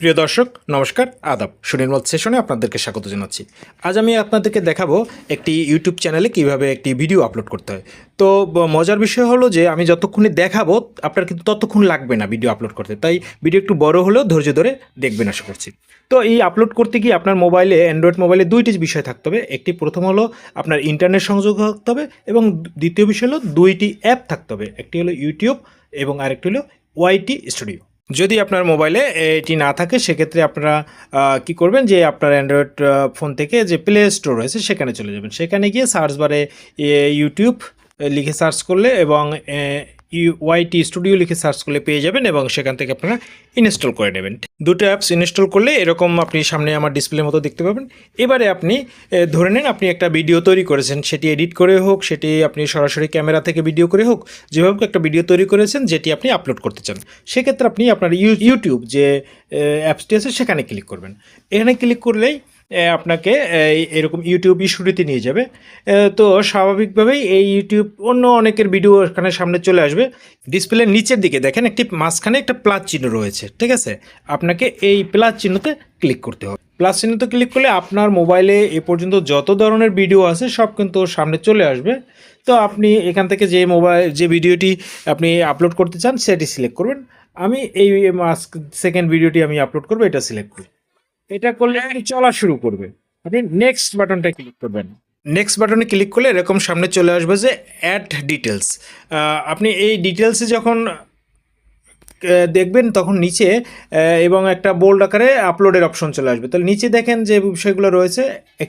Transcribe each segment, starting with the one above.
প্রিয় দর্শক, নমস্কার, আদাব। সুনির্মল সেশনে আপনাদেরকে স্বাগত জানাচ্ছি। আজ আমি আপনাদেরকে দেখাবো একটি ইউটিউব চ্যানেলে কীভাবে একটি ভিডিও আপলোড করতে হয়। তো মজার বিষয় হলো যে, আমি যতক্ষণে দেখাবো, আপনার কিন্তু ততক্ষণ লাগবে না ভিডিও আপলোড করতে। তাই ভিডিও একটু বড় হলেও ধৈর্য ধরে দেখবেন, আশা করছি। তো, এই আপলোড করতে গিয়ে আপনার মোবাইলে, অ্যান্ড্রয়েড মোবাইলে দুইটি বিষয় থাকতে হবে। একটি প্রথম হলো আপনার ইন্টারনেট সংযোগ থাকতে হবে এবং দ্বিতীয় বিষয় হলো দুইটি অ্যাপ থাকতে হবে। একটি হলো ইউটিউব এবং আরেকটি হলো ওয়াইটি স্টুডিও। যদি আপনার মোবাইলে এটি না থাকে, সেক্ষেত্রে আপনারা কি করবেন যে আপনার অ্যান্ড্রয়েড ফোন থেকে যে প্লে স্টোর রয়েছে, সেখানে চলে যাবেন। সেখানে গিয়ে সার্চ বারে ইউটিউব লিখে সার্চ করলে এবং ওয়াইটি স্টুডিও লিখে সার্চ করলে পেয়ে যাবেন এবং সেখান থেকে আপনারা ইনস্টল করে নেবেন। দুটো অ্যাপস ইনস্টল করলে এরকম আপনি সামনে আমার ডিসপ্লের মতো দেখতে পাবেন। এবারে আপনি ধরে নেন আপনি একটা ভিডিও তৈরি করেছেন। সেটি এডিট করে হোক, সেটি আপনি সরাসরি ক্যামেরা থেকে ভিডিও করে হোক, যেভাবে একটা ভিডিও তৈরি করেছেন, যেটি আপনি আপলোড করতে চান। সেক্ষেত্রে আপনি আপনার ইউ- ইউটিউব যে অ্যাপসটি আছে, সেখানে ক্লিক করবেন। এখানে ক্লিক করলেই আপনাকে এরকম ইউটিউব ইস্যুটিতে নিয়ে যাবে। তো স্বাভাবিকভাবেই এই ইউটিউব অন্য অনেকের ভিডিও এখানে সামনে চলে আসবে। ডিসপ্লের নিচের দিকে দেখেন, একটি মাঝখানে একটা প্লাস চিহ্ন রয়েছে, ঠিক আছে? আপনাকে এই প্লাস চিহ্নতে ক্লিক করতে হবে। প্লাস চিহ্নতে ক্লিক করলে আপনার মোবাইলে এ পর্যন্ত যত ধরনের ভিডিও আছে, সব কিন্তু সামনে চলে আসবে। তো আপনি এখান থেকে যে মোবাইল যে ভিডিওটি আপনি আপলোড করতে চান, সেটি সিলেক্ট করবেন। আমি এই সেকেন্ড ভিডিওটি আমি আপলোড করব, এটা সিলেক্ট করব এটা করলে চলা শুরু করবে। আপনি নেক্সট বাটনটা ক্লিক করবেন। নেক্সট বাটনে ক্লিক করলে এরকম সামনে চলে আসবে যে অ্যাড ডিটেলস আপনি এই ডিটেলসে যখন দেখবেন তখন নিচে এবং একটা বোল্ড আকারে আপলোডের অপশন চলে আসবে। তাহলে নিচে দেখেন যে বিষয়গুলো রয়েছে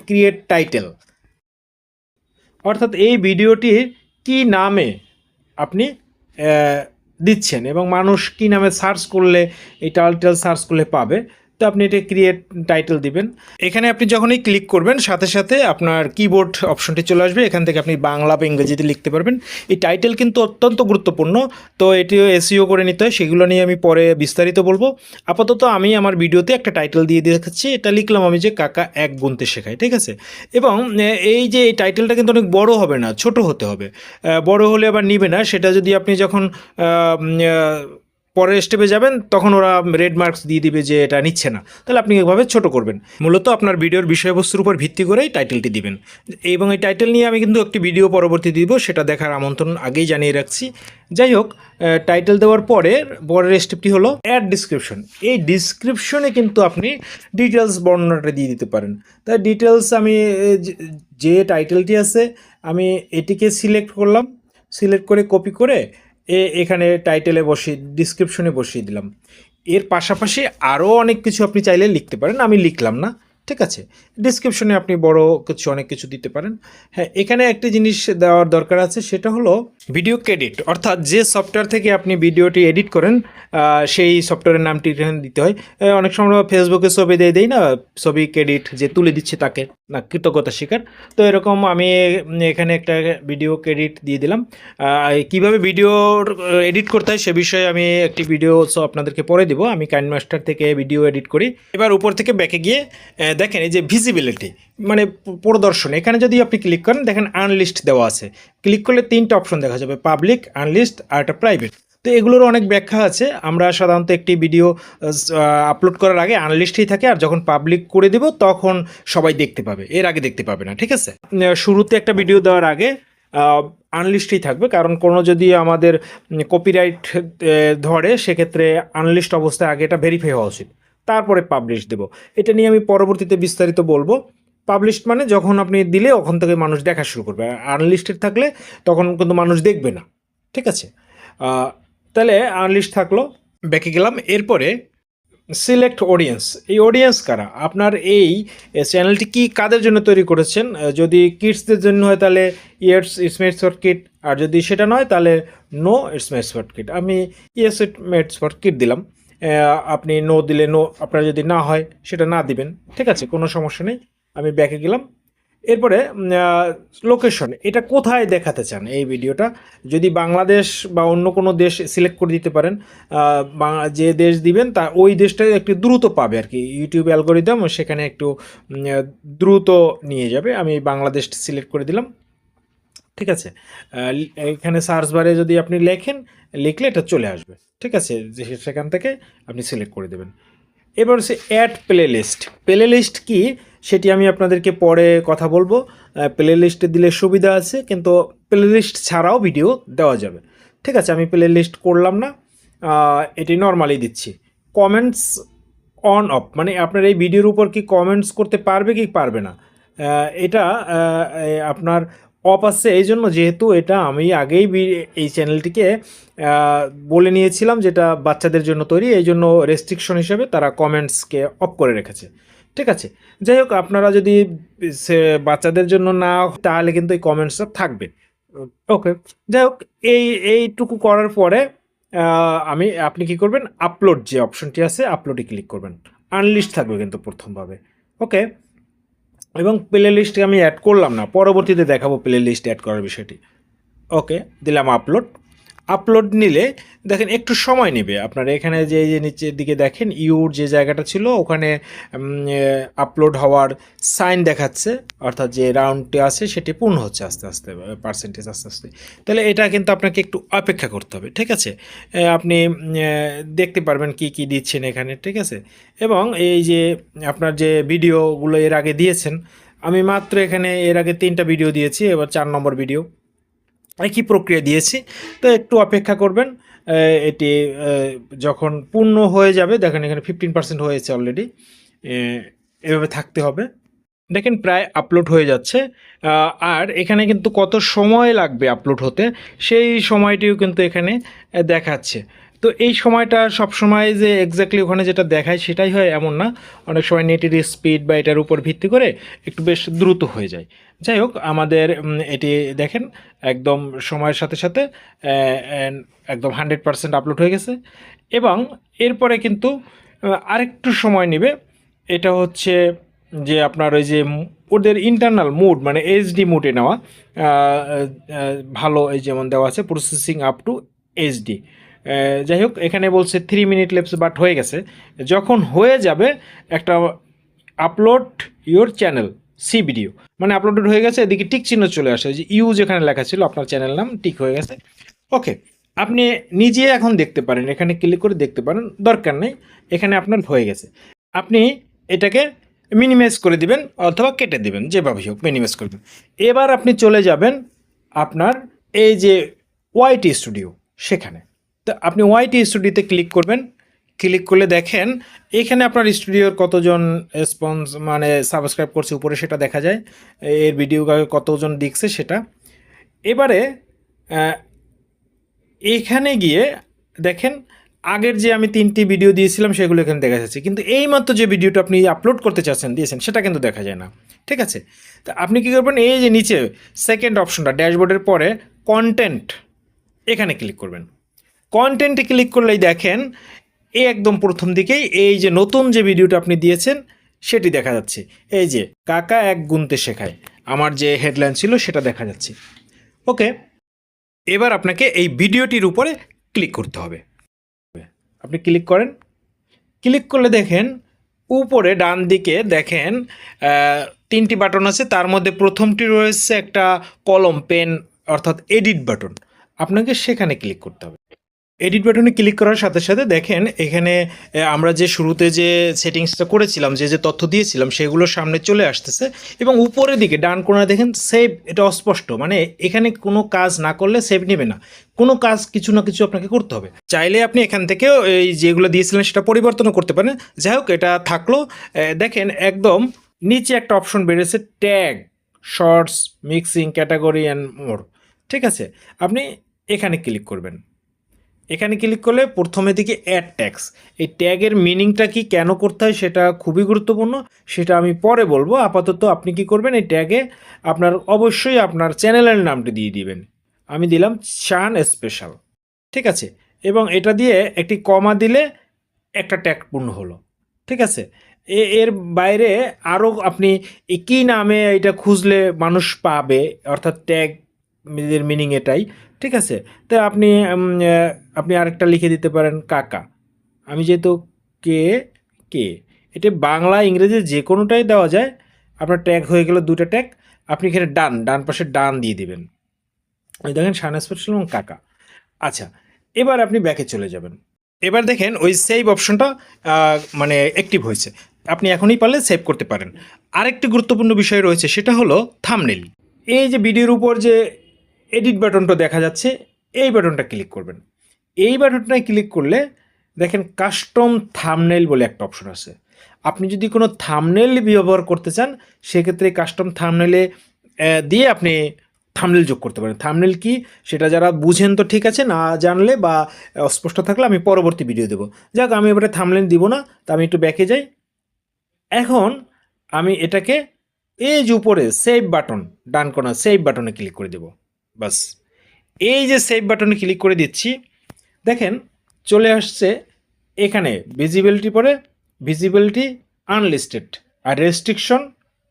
ক্রিয়েট টাইটেল অর্থাৎ এই ভিডিওটির কি নামে আপনি দিচ্ছেন এবং মানুষ কি নামে সার্চ করলে এই টাইটেল সার্চ করলে পাবে। তো আপনি এটা ক্রিয়েট টাইটেল দিবেন। এখানে আপনি যখনই ক্লিক করবেন, সাথে সাথে আপনার কিবোর্ড অপশনটি চলে আসবে। এখান থেকে আপনি বাংলা বা ইংরেজিতে লিখতে পারবেন। এই টাইটেল কিন্তু অত্যন্ত গুরুত্বপূর্ণ। তো এটিও এসিও করে নিতে হয়। সেগুলো নিয়ে আমি পরে বিস্তারিত বলব। আপাতত আমি আমার ভিডিওতে একটা টাইটেল দিয়ে দেখাচ্ছি। এটা লিখলাম আমি যে কাকা এক গুনতে শেখায়, ঠিক আছে? এবং এই যে এই টাইটেলটা কিন্তু অনেক বড় হবে না, ছোট হতে হবে। বড় হলে আবার নিবে না। সেটা যদি আপনি যখন পরের স্টেপে যাবেন, তখন ওরা রেড মার্কস দিয়ে দিবে যে এটা নিচ্ছে না। তাহলে আপনি এভাবে ছোট করবেন। মূলত আপনার ভিডিওর বিষয়বস্তুর উপর ভিত্তি করেই টাইটেলটি দিবেন। এবং এই টাইটেল নিয়ে আমি কিন্তু একটি ভিডিও পরবর্তী দিব, সেটা দেখার আমন্ত্রণ আগেই জানিয়ে রাখছি। যাই হোক টাইটেল দেওয়ার পরে পরের স্টেপটি হলো অ্যাড ডিসক্রিপশন এই ডিসক্রিপশনে কিন্তু আপনি ডিটেলস বর্ণনাটা দিয়ে দিতে পারেন। তাই ডিটেলস আমি যে- টাইটেলটি আছে, আমি এটিকে সিলেক্ট করলাম। সিলেক্ট করে কপি করে এ এখানে টাইটেলে বসিয়ে ডিসক্রিপশনে বসিয়ে দিলাম। এর পাশাপাশি আরও অনেক কিছু আপনি চাইলে লিখতে পারেন, আমি লিখলাম না, ঠিক আছে? ডিসক্রিপশনে আপনি বড় কিছু, অনেক কিছু দিতে পারেন। হ্যাঁ এখানে একটি জিনিস দেওয়ার দরকার আছে, সেটা হলো ভিডিও ক্রেডিট অর্থাৎ যে সফটওয়্যার থেকে আপনি ভিডিওটি এডিট করেন সেই সফটওয়্যারের নামটি এখানে দিতে হয়। অনেক সময় ফেসবুকে ছবি দিয়ে দেই না? ছবি ক্রেডিট যে তুলে দিচ্ছে তাকে, না কৃতজ্ঞতা স্বীকার তো এরকম আমি এখানে একটা ভিডিও ক্রেডিট দিয়ে দিলাম। কীভাবে ভিডিও এডিট করতে হয় সে বিষয়ে আমি একটি ভিডিও আপনাদেরকে পরে দিব। আমি কাইন মাস্টার থেকে ভিডিও এডিট করি। এবার উপর থেকে ব্যাকে গিয়ে দেখেন এই যে ভিজিবিলিটি মানে প্রদর্শন। এখানে যদি আপনি ক্লিক করেন, দেখেন আনলিস্ট দেওয়া আছে। ক্লিক করলে তিনটা অপশন দেখা যাবে পাবলিক আনলিস্ট আর একটা প্রাইভেট তো এগুলোর অনেক ব্যাখ্যা আছে। আমরা সাধারণত একটি ভিডিও আপলোড করার আগে আনলিস্টেই থাকে, আর যখন পাবলিক করে দেব, তখন সবাই দেখতে পাবে। এর আগে দেখতে পাবে না, ঠিক আছে? শুরুতে একটা ভিডিও দেওয়ার আগে আনলিস্টেই থাকবে। কারণ কোনো যদি আমাদের কপিরাইট ধরে, সেক্ষেত্রে আনলিস্ট অবস্থায় আগে এটা ভেরিফাই হওয়া উচিত। তারপরে পাবলিশ দেব। এটা নিয়ে আমি পরবর্তীতে বিস্তারিত বলব। পাবলিশড মানে যখন আপনি দিলে ওখান থেকে মানুষ দেখা শুরু করবে। আনলিস্টেড থাকলে তখন কিন্তু মানুষ দেখবে না। ঠিক আছে? তাহলে আনলিস্ট থাকল ব্যাকে গেলাম। এরপরে সিলেক্ট অডিয়েন্স এই অডিয়েন্স কারা? আপনার এই চ্যানেলটি কি কাদের জন্য তৈরি করেছেন? যদি কিডসদের জন্য হয় তাহলে ইটস ফর কিট আর যদি সেটা নয় তাহলে নো ফর কিট আমি ইয়েস মেটস কিট দিলাম। আপনি নো দিলে নো আপনার যদি না হয় সেটা না দিবেন। ঠিক আছে? কোনো সমস্যা নেই। আমি ব্যাকে গেলাম। এরপরে লোকেশন এটা কোথায় দেখাতে চান এই ভিডিওটা? যদি বাংলাদেশ বা অন্য কোনো দেশ সিলেক্ট করে দিতে পারেন যে দেশ দিবেন, তা ওই দেশটা একটু দ্রুত পাবে আর কি। ইউটিউব অ্যালগোরিদম সেখানে একটু দ্রুত নিয়ে যাবে। আমি বাংলাদেশ সিলেক্ট করে দিলাম। ঠিক আছে? এখানে সার্চ বারে যদি আপনি লেখেন, লিখলে এটা চলে আসবে। ঠিক আছে? সেখান থেকে আপনি সিলেক্ট করে দেবেন। এবার হচ্ছে add playlist playlist কি? সেটি আমি আপনাদেরকে পরে কথা বলব। প্লে লিস্টে দিলে সুবিধা আছে, কিন্তু প্লে লিস্ট ছাড়াও ভিডিও দেওয়া যাবে। ঠিক আছে, আমি প্লে লিস্ট করলাম না। এটি নর্মালি দিচ্ছি। কমেন্টস অন অফ মানে আপনার এই ভিডিওর উপর কি কমেন্টস করতে পারবে কি পারবে না? এটা আপনার অফ আসছে এই জন্য যেহেতু এটা আমি আগেই এই চ্যানেলটিকে বলে নিয়েছিলাম যেটা বাচ্চাদের জন্য তৈরি, এই জন্য রেস্ট্রিকশন হিসেবে তারা কমেন্টসকে অফ করে রেখেছে। ঠিক আছে? যাই হোক আপনারা যদি সে বাচ্চাদের জন্য না তাহলে কিন্তু এই কমেন্টসটা থাকবে। ওকে যাই হোক এই এইটুকু করার পরে আমি আপনি কি করবেন? আপলোড যে অপশনটি আছে আপলোডে ক্লিক করবেন। আনলিস্ট থাকবে কিন্তু প্রথমভাবে। ওকে এবং প্লে লিস্টে আমি অ্যাড করলাম না পরবর্তীতে দেখাবো প্লে লিস্ট অ্যাড করার বিষয়টি। ওকে দিলাম আপলোড আপলোড নিলে, দেখেন একটু সময় নেবে। আপনারা এখানে যে যে নিচের দিকে দেখেন, ইউর যে জায়গাটা ছিল, ওখানে আপলোড হওয়ার সাইন দেখাচ্ছে, অর্থাৎ যে রাউন্ডটি আছে, সেটি পূর্ণ হচ্ছে আস্তে আস্তে পার্সেন্টেজ আস্তে আস্তে। তাহলে এটা কিন্তু আপনাকে একটু অপেক্ষা করতে হবে, ঠিক আছে? আপনি দেখতে পারবেন কি কি দিচ্ছেন এখানে, ঠিক আছে? এবং এই যে, আপনার যে ভিডিওগুলো এর আগে দিয়েছেন, আমি মাত্র এখানে এর আগে তিনটা ভিডিও দিয়েছি, এবার চার নম্বর ভিডিও একই প্রক্রিয়া দিয়েছি? তো একটু অপেক্ষা করবেন এটি যখন পূর্ণ হয়ে যাবে, দেখেন এখানে ফিফটিন পার্সেন্ট হয়েছে অলরেডি এভাবে থাকতে হবে। দেখেন প্রায় আপলোড হয়ে যাচ্ছে আর এখানে কিন্তু কত সময় লাগবে আপলোড হতে, সেই সময়টিও কিন্তু এখানে দেখাচ্ছে। তো এই সময়টা সব সময় যে এক্স্যাক্টলি ওখানে যেটা দেখায় সেটাই হয় এমন না। অনেক সময় নেটের স্পিড বা এটার উপর ভিত্তি করে একটু বেশ দ্রুত হয়ে যায়। যাই হোক, আমাদের এটি দেখেন, একদম সময়ের সাথে সাথে একদম হান্ড্রেড পারসেন্ট আপলোড হয়ে গেছে। এবং এরপরে কিন্তু আরেকটু সময় নেবে। এটা হচ্ছে যে আপনার ওই যে ওদের ইন্টারনাল মুড মানে এইচডি মুডে নেওয়া। ভালো এই যেমন দেওয়া আছে প্রসেসিং আপ টু এইচডি যাই হোক, এখানে বলছে থ্রি মিনিট লেপস বাট হয়ে গেছে। যখন হয়ে যাবে, একটা upload your channel see video মানে আপলোডেড হয়ে গেছে, এদিকে টিক চিহ্ন চলে আসে। যে ইউ যেখানে লেখা ছিল, আপনার চ্যানেল নাম টিক হয়ে গেছে। ওকে আপনি নিজে এখন দেখতে পারেন, এখানে ক্লিক করে দেখতে পারেন, দরকার নেই, এখানে আপনার হয়ে গেছে। আপনি এটাকে মিনিমাইজ করে দিবেন, অথবা কেটে দিবেন যেভাবে হোক মিনিমাইজ করে দেবেন। এবার আপনি চলে যাবেন আপনার এই যে ওয়াইটি স্টুডিও সেখানে। তো আপনি ওয়াইটি স্টুডিওতে ক্লিক করবেন। ক্লিক করলে দেখেন, এখানে আপনার স্টুডিওর কতজন রেসপন্স মানে সাবস্ক্রাইব করছে, উপরে সেটা দেখা যায়। এর ভিডিও কতজন দেখছে সেটা। এবারে এখানে গিয়ে দেখেন, আগের যে আমি তিনটি ভিডিও দিয়েছিলাম, সেগুলো এখানে দেখা যাচ্ছে। কিন্তু এই মাত্র যে ভিডিওটা আপনি আপলোড করতে চাচ্ছেন, দিয়েছেন, সেটা কিন্তু দেখা যায় না। ঠিক আছে? তা আপনি কী করবেন, এই যে নিচে সেকেন্ড অপশনটা ড্যাশবোর্ডের পরে কন্টেন্ট এখানে ক্লিক করবেন। কন্টেন্টে ক্লিক করলেই দেখেন, এই একদম প্রথম দিকেই এই যে নতুন যে ভিডিওটা আপনি দিয়েছেন, সেটি দেখা যাচ্ছে। এই যে, কাকা এক গুনতে শেখায়। আমার যে হেডলাইন ছিল, সেটা দেখা যাচ্ছে। ওকে এবার আপনাকে এই ভিডিওটির উপরে ক্লিক করতে হবে। আপনি ক্লিক করেন। ক্লিক করলে দেখেন, উপরে ডান দিকে দেখেন তিনটি বাটন আছে। তার মধ্যে প্রথমটি রয়েছে একটা কলম পেন অর্থাৎ এডিট বাটন আপনাকে সেখানে ক্লিক করতে হবে। এডিট বাটনে ক্লিক করার সাথে সাথে দেখেন এখানে আমরা যে শুরুতে যে সেটিংসটা করেছিলাম, যে যে তথ্য দিয়েছিলাম, সেগুলো সামনে চলে আসতেছে এবং উপরের দিকে, ডান কোণে দেখেন সেভ এটা অস্পষ্ট। মানে এখানে কোনো কাজ না করলে সেভ নেবে না। কোনো কাজ কিছু না কিছু আপনাকে করতে হবে। চাইলে আপনি এখান থেকেও এই যেগুলো দিয়েছিলেন, সেটা পরিবর্তনও করতে পারেন। যাই হোক, এটা থাকল। দেখেন একদম নিচে একটা অপশন বেড়েছে tag shorts mixing category and more ঠিক আছে? আপনি এখানে ক্লিক করবেন। এখানে ক্লিক করলে প্রথমে দিকে অ্যাড ট্যাক্স এই ট্যাগের মিনিংটা কি কেন করতে হয় সেটা খুবই গুরুত্বপূর্ণ। সেটা আমি পরে বলব। আপাতত আপনি কি করবেন, এই ট্যাগে আপনার অবশ্যই আপনার চ্যানেলের নামটি দিয়ে দিবেন। আমি দিলাম চান স্পেশাল ঠিক আছে? এবং এটা দিয়ে একটি কমা দিলে একটা ট্যাগ পূর্ণ হলো। ঠিক আছে? এর বাইরে আরও আপনি কী নামে এটা খুঁজলে মানুষ পাবে, অর্থাৎ ট্যাগ মিনিং এটাই। ঠিক আছে? তো আপনি আপনি আরেকটা লিখে দিতে পারেন, কাকা। আমি যেহেতু কে কে? এটা বাংলা, ইংরেজি যে কোনোটাই দেওয়া যায়, আপনার ট্যাগ হয়ে গেল দুটো ট্যাগ, আপনি এখানে ডান ডান পাশে ডান দিয়ে দিবেন। ওই দেখেন শান স্পেশাল এবং কাকা। আচ্ছা এবার আপনি ব্যাকে চলে যাবেন। এবার দেখেন, ওই সেভ অপশনটা মানে অ্যাক্টিভ হয়েছে। আপনি এখনই পারলে সেভ করতে পারেন। আরেকটি গুরুত্বপূর্ণ বিষয় রয়েছে, সেটা হলো থামনেল। এই যে ভিডিওর উপর যে এডিট বাটনটা দেখা যাচ্ছে, এই বাটনটা ক্লিক করবেন। এই বাটনটায় ক্লিক করলে দেখেন কাস্টম থামনেল বলে একটা অপশন আছে। আপনি যদি কোনো থামনেল ব্যবহার করতে চান, সেক্ষেত্রে কাস্টম থামনেলে দিয়ে আপনি থামনেল যোগ করতে পারেন। থামনেল কি? সেটা যারা বুঝেন তো ঠিক আছে, না জানলে বা অস্পষ্ট থাকলে আমি পরবর্তী ভিডিও দেবো। যাক, আমি এবারে থামনেল দিব না, তা আমি একটু ব্যাকে যাই। এখন আমি এটাকে যে উপরে সেভ বাটন ডান কোনা সেভ বাটনে ক্লিক করে দেব। বাস। এই যে সেভ বাটনে ক্লিক করে দিচ্ছি, দেখেন চলে আসছে এখানে ভিজিবিলিটি পরে ভিজিবিলিটি আনলিস্টেড আর রেস্ট্রিকশন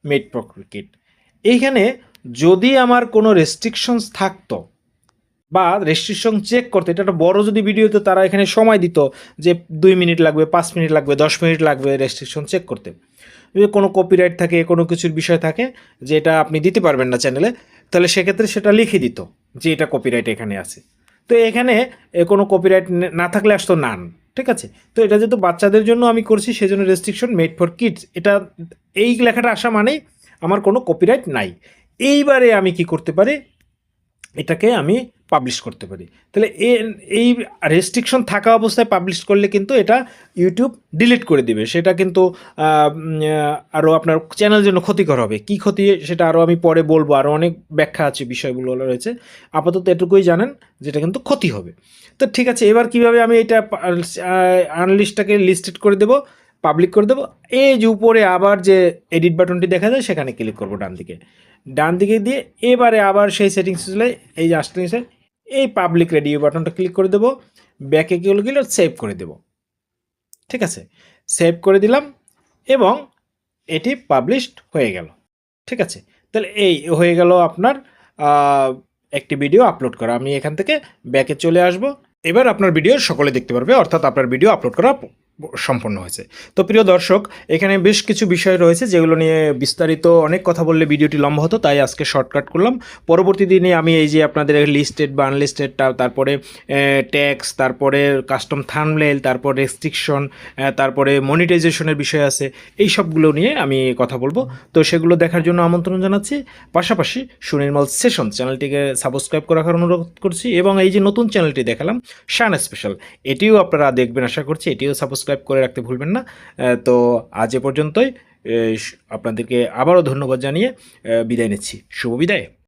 মেড প্রক্রিট এইখানে যদি আমার কোনো রেস্ট্রিকশনস থাকতো বা রেস্ট্রিকশন চেক করতে, এটা একটা বড় যদি ভিডিও তো তারা এখানে সময় দিত যে দুই মিনিট লাগবে, পাঁচ মিনিট লাগবে, দশ মিনিট লাগবে রেস্ট্রিকশন চেক করতে। যদি কোনো কপিরাইট থাকে, কোনো কিছুর বিষয় থাকে যে এটা আপনি দিতে পারবেন না চ্যানেলে তাহলে সেক্ষেত্রে সেটা লিখে দিত যে এটা কপিরাইট এখানে আছে। তো এখানে কোনো কপিরাইট না থাকলে আসতো নান ঠিক আছে? তো এটা যেহেতু বাচ্চাদের জন্য আমি করছি, সেজন্য রেস্ট্রিকশন মেড ফর কিডস এটা, এই লেখাটা আসা মানে আমার কোনো কপিরাইট নাই। এইবারে আমি কি করতে পারি? এটাকে আমি পাবলিশ করতে পারি। তাহলে এই রেস্ট্রিকশন থাকা অবস্থায় পাবলিশ করলে কিন্তু এটা ইউটিউব ডিলিট করে দিবে। সেটা কিন্তু আরও আপনার চ্যানেলের জন্য ক্ষতিকর হবে। কি ক্ষতি সেটা আরও আমি পরে বলব। আরও অনেক ব্যাখ্যা আছে, বিষয়গুলো রয়েছে। আপাতত এটুকুই জানেন, যেটা কিন্তু ক্ষতি হবে। তো ঠিক আছে, এবার কীভাবে আমি এটা আনলিস্টটাকে লিস্টেড করে দেবো পাবলিক করে দেবো? এই যে উপরে আবার যে এডিট বাটনটি দেখা যায়, সেখানে ক্লিক করব ডান দিকে ডান দিকে দিয়ে এবারে আবার সেই সেটিংস চলে এই যে আসতে এই পাবলিক রেডিও বাটনটা ক্লিক করে দেবো ব্যাকে গেলে সেভ করে দেব। ঠিক আছে? সেভ করে দিলাম এবং এটি পাবলিশড হয়ে গেল। ঠিক আছে? তাহলে এই হয়ে গেল আপনার একটি ভিডিও আপলোড করা। আমি এখান থেকে ব্যাকে চলে আসব। এবার আপনার ভিডিও সকলে দেখতে পারবে, অর্থাৎ আপনার ভিডিও আপলোড করা সম্পন্ন হয়েছে। তো প্রিয় দর্শক, এখানে বেশ কিছু বিষয় রয়েছে যেগুলো নিয়ে বিস্তারিত অনেক কথা বললে ভিডিওটি লম্বা হতো, তাই আজকে শর্টকাট করলাম। পরবর্তী দিনে আমি এই যে আপনাদের লিস্টেড বা আনলিস্টেড তারপরে ট্যাক্স তারপরে কাস্টম থামলেল তারপর রেস্ট্রিকশন তারপরে মনিটাইজেশনের বিষয় আছে, এই সবগুলো নিয়ে আমি কথা বলব। তো সেগুলো দেখার জন্য আমন্ত্রণ জানাচ্ছি। পাশাপাশি সুনির্মল সেশন চ্যানেলটিকে সাবস্ক্রাইব করে রাখার অনুরোধ করছি এবং এই যে নতুন চ্যানেলটি দেখালাম, শান স্পেশাল এটিও আপনারা দেখবেন, আশা করছি এটিও সাবস্ক্রাইব করে রাখতে ভুলবেন না। তো আজ এ পর্যন্তই। আপনাদেরকে আবারও ধন্যবাদ জানিয়ে বিদায় নিচ্ছি। শুভ বিদায়।